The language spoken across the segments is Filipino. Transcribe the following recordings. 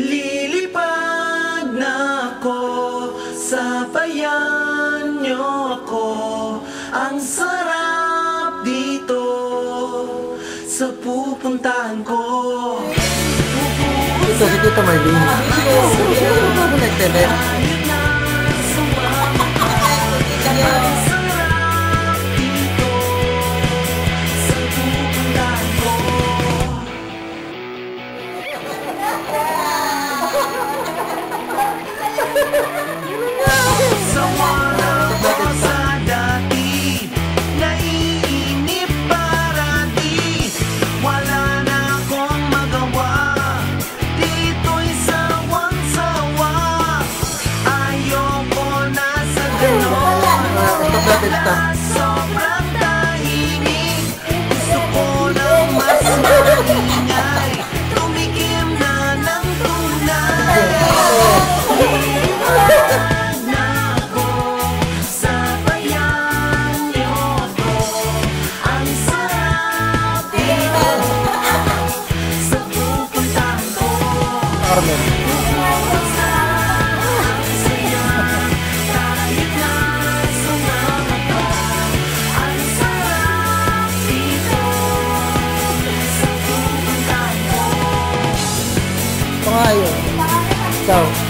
Lilipad na ako sa bayan nyo ako Ang sarap dito sa pupuntahan ko Ito si Tita Marlene Sino ba ba nagtele? Yeah. Carmen. Pangayo. Ciao.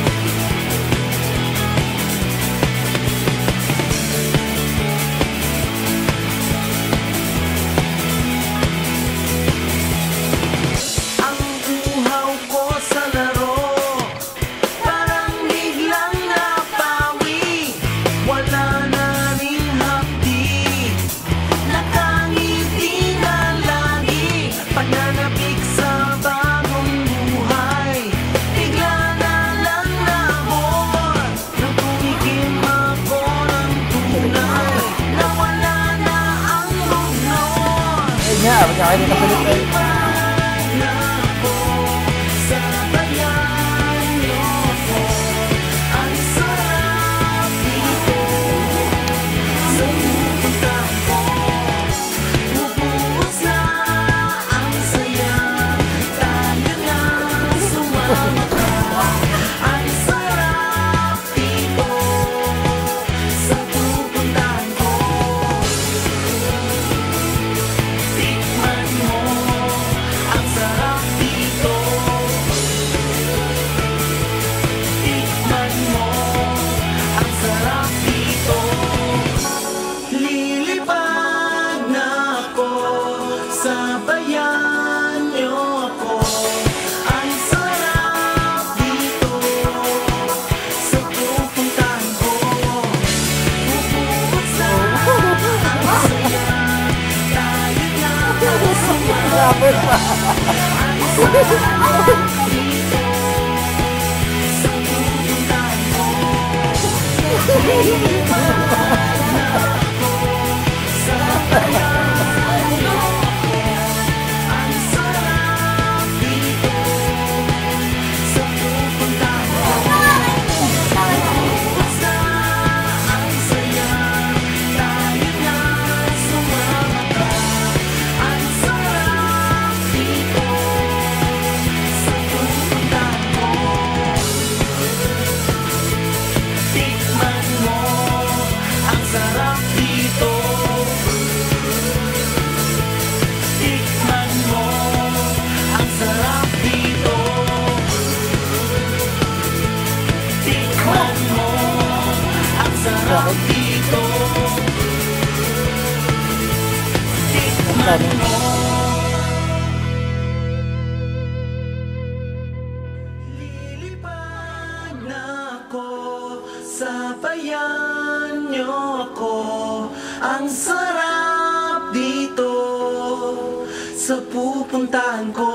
ở bên ngoài đi 我烂的星空永不言败生来不属于我 namin. Lilipad na ako Sabayan niyo ako Ang sarap dito Sa pupuntahan ko